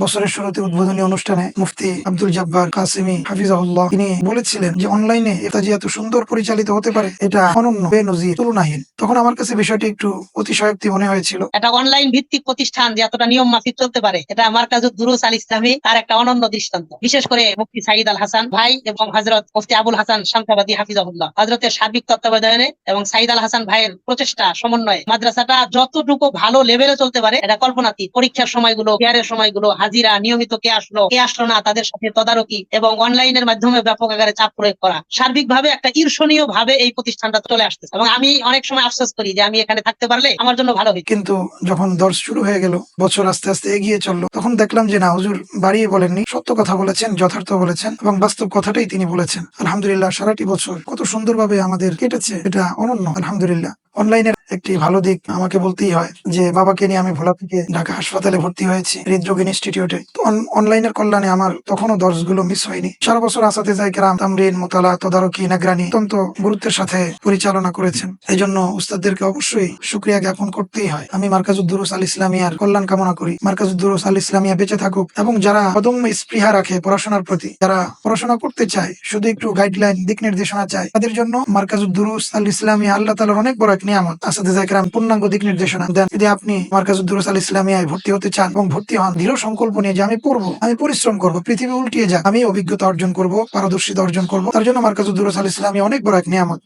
বছরের শুরুতে উদ্বোধনী অনুষ্ঠানে মুফতি আব্দুল জব্বার কাসিমি হাফিজাহুল্লাহ তিনি বলেছিলেন যে অনলাইনে এটা যে এত সুন্দর পরিচালিত হতে পারে, এটা অনন্য, বেনজির, তুলনাহীন। তখন আমার কাছে বিষয়টি একটু অতিশয়োক্তি মনে হয়েছিল। একটা অনলাইন ভিত্তিক প্রতিষ্ঠান যে এতটা নিয়ম মাফিক চলতে পারে, এটা আমার কাছে দুরুস আল ইসলামী তার একটা অনন্য দৃষ্টান্ত। বিশেষ করে মুফতি সাইদ আল হাসান ভাই এবং হজরত মুফতি আবুল হাসান শান্তাবাদী হাফিজাহুল্লাহ। হজরতের সার্বিক তত্ত্বাবধানে এবং সাইদ আল হাসান ভাইয়ের প্রচেষ্টা সমন্বয়ে মাদ্রাসাটা যতটুকু ভালো লেভেলে চলতে পারে, এটা কল্পনাতীত। পরীক্ষার সময়গুলো কেয়ারের সময়গুলো হাজিরা নিয়মিত কে আসলো কে আসলো না, তাদের সাথে তদারকি এবং অনলাইনের মাধ্যমে ব্যাপক আকারে চাপ প্রয়োগ করা। সার্বিকভাবে একটা ঈর্ষণীয় ভাবে এই প্রতিষ্ঠানটা চলে আসতেছে এবং আমি অনেক সময় আফসোস করি যে আমি এখানে থাকতে পারলে আমার জন্য ভালো হইতো। কিন্তু যখন দর্শ শুরু হয়ে গেল, বছর আস্তে আস্তে এগিয়ে চলল, তখন দেখলাম যে না, হুজুর বাড়িয়ে বলেননি, সত্য কথা বলেছেন, যথার্থ বলেছেন এবং বাস্তব কথাটাই তিনি বলেছেন। আলহামদুলিল্লাহ, সারাটি বছর কত সুন্দরভাবে আমাদের কেটেছে, এটা অনন্য, আলহামদুলিল্লাহ। অনলাইনের একটি ভালো দিক আমাকে বলতেই হয় যে বাবাকে নিয়ে আমি ভোলা থেকে ঢাকা হাসপাতালে ভর্তি হয়েছি হৃদরোগ ইনস্টিটিউটে। অনলাইনের কল্যাণে আমার তখনও দর্শগুলো মিস হয়নি। সারা বছর আসাতে যাই কেরাম তামরিন, মোতালা, তদারকি, নাগরানি অত্যন্ত গুরুত্বের সাথে পরিচালনা করেছেন। এই জন্য উস্তাদদেরকে অবশ্যই সুক্রিয়া জ্ঞাপন করতেই হয়। আমি মার্কাজুদ্দুরুস আল ইসলামিয়ার কল্যাণ কামনা করি। মার্কাজুদ্দুরুস আল ইসলামিয়া বেঁচে থাকুক এবং যারা অদম্য স্পৃহা রাখে পড়াশোনার প্রতি, যারা পড়াশোনা করতে চায়, শুধু একটু গাইডলাইন দিক নির্দেশনা চায়, তাদের জন্য মার্কাজুদ্দুরুস আল ইসলামিয়া আল্লাহ তালার অনেক বড় এক নিয়ামত। জাকরাম পূর্ণাঙ্গ দিক নির্দেশনা দেন। যদি আপনি মার্কাজুদ্দুরুস আল ইসলামিয়ায় ভর্তি হতে চান এবং ভর্তি হন, দৃঢ় সংকল্প নিয়ে যে আমি পড়ব, আমি পরিশ্রম করব, পৃথিবী উল্টিয়ে যাক, আমি অভিজ্ঞতা অর্জন করব, পারদর্শিতা অর্জন করব, তার জন্য মার্কাজুদ্দুরুস আল ইসলামী অনেক বড় এক নিয়ামত।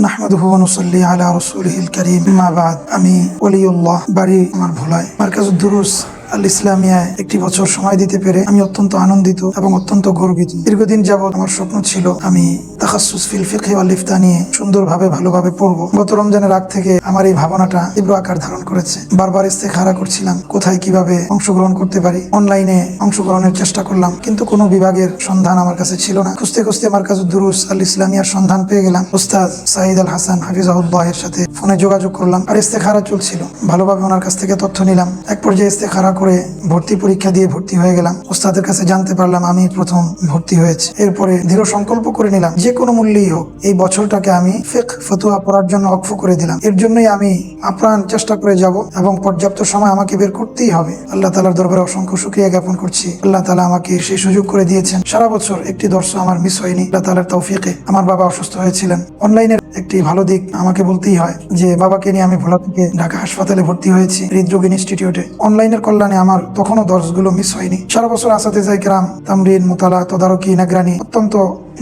নাহমাদুহু ওয়া নুসাল্লি আলা রাসূলিহিল কারীম মা বাদ আমি ওলিউল্লাহ বাড়ি আমার ভোলায় মার্কাজুদ দুরুস আল ইসলামিয়ায় একটি বছর সময় দিতে পেরে আমি অত্যন্ত আনন্দিত এবং অত্যন্ত গর্বিত। দীর্ঘদিন যাবৎ আমার স্বপ্ন ছিল আমি তাখাসুস ফিল ফিকহি ওয়াল ইফতা নিয়ে সুন্দরভাবে ভালোভাবে পড়ব। গত রমজানের আগ থেকে আমার এই ভাবনাটা তীব্র আকার ধারণ করেছে। বারবার ইস্তেখারা করছিলাম, কোথায় কীভাবে অংশগ্রহণ করতে পারি। অনলাইনে অংশগ্রহণের চেষ্টা করলাম, কিন্তু কোনো বিভাগের সন্ধান আমার কাছে ছিল না। খুঁজতে খুঁজতে মার্কাজুদ দুরুস আল ইসলামিয়ার সন্ধান পেয়ে গেলাম। উস্তাদ সাইদ আল হাসান হাফিজাহুল্লাহ এর সাথে ফোনে যোগাযোগ করলাম আর ইস্তেখারা চলছিল। ভালোভাবে ওনার কাছ থেকে তথ্য নিলাম। এক পর্যায়ে ইস্তেখারা করে ভর্তি পরীক্ষা দিয়ে ভর্তি হয়ে গেলাম। ওস্তাদের কাছে জানতে পারলাম আমি প্রথম ভর্তি হয়েছে। এরপরে দৃঢ় সংকল্প করে নিলাম, যে কোনো মূল্যেই হোক, এই বছরটাকে আমি ফেক, ফতুয়া পড়ার জন্য অক্ষ করে দিলাম। এর জন্যই আমি আপ্রাণ চেষ্টা করে যাব এবং পর্যাপ্ত সময় আমাকে বের করতেই হবে। আল্লাহ তালার দরবারে অসংখ্য সুক্রিয়া জ্ঞাপন করছি। আল্লাহ তালা আমাকে সেই সুযোগ করে দিয়েছেন। সারা বছর একটি দর্শ আমার মিস হয়নি। আল্লাহ তালার তৌফিকে আমার বাবা অসুস্থ হয়েছিলেন। অনলাইনের একটি ভালো দিক আমাকে বলতেই হয়। যে বাবাকে নিয়ে আমি ভোলা থেকে ঢাকা হাসপাতালে ভর্তি হয়েছি হৃদরোগ ইনস্টিটিউটে। অনলাইনের কল্যাণে আমার তখনও দর্শগুলো মিস হয়নি। সারা বছর আসাতে যাই গ্রাম, তামরিন, মোতালা, তদারকি, নাগরানি অত্যন্ত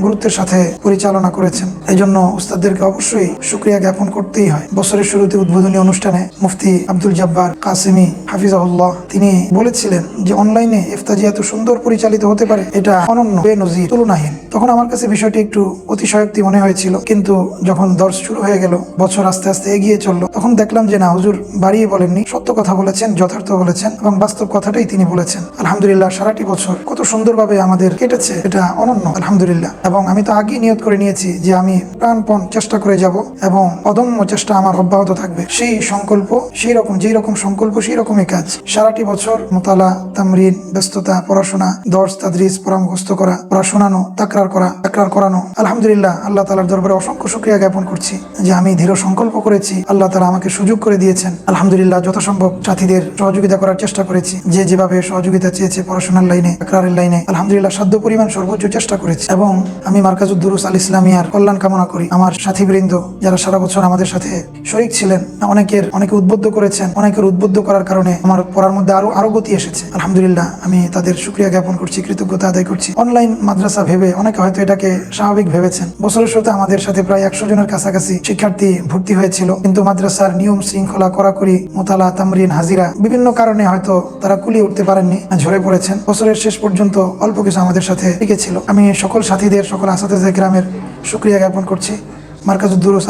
গুরুত্বের সাথে পরিচালনা করেছেন। এই জন্য উস্তাদদেরকে অবশ্যই সুক্রিয়া জ্ঞাপন করতেই হয়। বছরের শুরুতে উদ্বোধনী অনুষ্ঠানে মুফতি আব্দুল জব্বার কাসিমি হাফিজাহুল্লাহ তিনি বলেছিলেন যে, অনলাইনে ইফতাজি এত সুন্দর পরিচালিত হতে পারে, এটা অনন্য বেনজির তুলনাহীন। তখন আমার কাছে বিষয়টি একটু অতিশয়োক্তি মনে হয়েছিল। কিন্তু যখন দর্শ শুরু হয়ে গেল, বছর আস্তে আস্তে এগিয়ে চলল, তখন দেখলাম যে, না, হুজুর, বাড়িয়ে বলেননি। সত্য কথা বলেছেন, যথার্থ বলেছেন এবং বাস্তব কথাটাই তিনি বলেছেন। আলহামদুলিল্লাহ, সারাটি বছর কত সুন্দরভাবে আমাদের কেটেছে, এটা অনন্য। আলহামদুলিল্লাহ। এবং আমি তো আগেই নিয়ত করে নিয়েছি যে আমি প্রাণপণ চেষ্টা করে যাব এবং অদম্য চেষ্টা আমার অব্যাহত থাকবে। সেই সংকল্প, সেই রকম, যেই রকম সংকল্প, সেই রকমই কাজ। সারাটি বছর মোতালা, তামরিন, ব্যস্ততা, পড়াশোনা, দর্শ, তাদরিস পরামর্শ করা পড়া শোনানো তাকরার করা, তাকরার করানো। আলহামদুলিল্লাহ, আল্লাহ তালার দরবারে অসংখ্য শুক্রিয়া জ্ঞাপন করছি যে আমি দৃঢ় সংকল্প করেছি, আল্লাহ তালা আমাকে সুযোগ করে দিয়েছেন। আলহামদুলিল্লাহ, যথাসম্ভব সাথীদের সহযোগিতা করার চেষ্টা করেছি। যে যেভাবে সহযোগিতা চেয়েছে পড়াশোনার লাইনে, তাকরারের লাইনে, আলহামদুলিল্লাহ, সাধ্য পরিমাণ সর্বোচ্চ চেষ্টা করেছি। এবং আমি মার্কাজুদ্দুরুস আল ইসলামিয়ার কল্যাণ কামনা করি। আমার সাথীবৃন্দ যারা সারা বছর আমাদের সাথে শরিক ছিলেন অনেকের, অনেকে উদ্বুদ্ধ করেছেন, অনেকের উদ্বুদ্ধ করার কারণে আমার পড়ার মধ্যে আরও আরও গতি এসেছে। আলহামদুলিল্লাহ, আমি তাদের সুক্রিয়া জ্ঞাপন করছি, কৃতজ্ঞতা আদায় করছি। অনলাইন মাদ্রাসা ভেবে অনেকে হয়তো এটাকে স্বাভাবিক ভেবেছেন। বছরের শুরুতে আমাদের সাথে প্রায় একশো জনের কাছাকাছি শিক্ষার্থী ভর্তি হয়েছিল। কিন্তু মাদ্রাসার নিয়ম শৃঙ্খলা কড়াকড়ি, মোতালা, তামরিন, হাজিরা বিভিন্ন কারণে হয়তো তারা কুলিয়ে উঠতে পারেননি ঝরে পড়েছেন। বছরের শেষ পর্যন্ত অল্প কিছু আমাদের সাথে টিকে ছিল। আমি সকল সাথীদের সকল আসাতে গ্রামের সুক্রিয়া জ্ঞাপন করছি।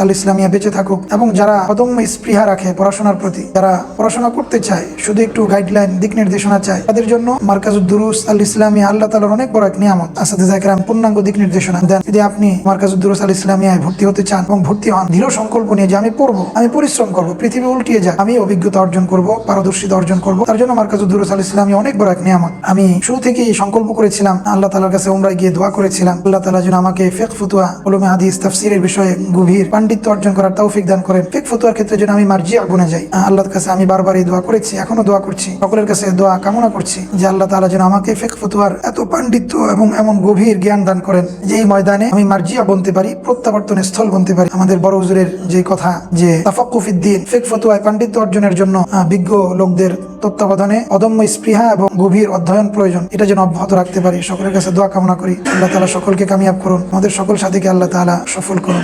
আল ইসলামিয়া বেঁচে থাকুক এবং যারা অদম্য স্পৃহা রাখে পড়াশোনার প্রতি, যারা পড়াশোনা করতে চায়, শুধু একটু গাইডলাইন দিক নির্দেশনা চায়, তাদের জন্য মার্কাজুদ্দুরুস আল আল্লাহ তালার অনেক বড় এক নিয়ামত। আসাদে পূর্ণাঙ্গ দিক নির্দেশনা দেন। যদি আপনি আল ইসলামিয়ায় ভর্তি হতে চান এবং ভর্তি হন, দৃঢ় সংকল্প নিয়ে যে আমি পড়ব, আমি পরিশ্রম করব, পৃথিবী উল্টিয়ে যাক, আমি অভিজ্ঞতা অর্জন করব, পারদর্শিতা অর্জন করব, তার জন্য মার্কাজুদ্দুরুস আল ইসলামিয়া অনেক বড় এক নিয়ামত। আমি শুরু থেকেই সংকল্প করেছিলাম, আল্লাহ তালার কাছে উমরায় গিয়ে দোয়া করেছিলাম, আল্লাহ তালা যেন আমাকে ফেক ফুতুয়া ওলমে হাদিস, তাফসিরের বিষয়ে গভীর পাণ্ডিত্য অর্জন করার তৌফিক দান করেন। ফেক ফতুয়ার ক্ষেত্রে যেন আমি মার্জিয়া গুনে যাই। আল্লাহর কাছে আমি বারবার এই দোয়া করেছি, এখনও দোয়া করছি। সকলের কাছে দোয়া কামনা করছি যে আল্লাহ তালা যেন আমাকে ফেক ফতুয়ার এত পাণ্ডিত্য এবং এমন গভীর জ্ঞান দান করেন যে এই ময়দানে আমি মার্জিয়া বনতে পারি প্রত্যাবর্তনের স্থল বনতে পারি। আমাদের বড় হুজুরের যে কথা যে তাফাকুফিদ্দিন ফেক ফতুয়ায় পাণ্ডিত্য অর্জনের জন্য বিজ্ঞ লোকদের তত্ত্বাবধানে অদম্য স্পৃহা এবং গভীর অধ্যয়ন প্রয়োজন। এটা যেন অব্যাহত রাখতে পারি। সকলের কাছে দোয়া কামনা করি। আল্লাহ তালা সকলকে কামিয়াব করুন। আমাদের সকল সাথীকে আল্লাহ তালা সফল করুন।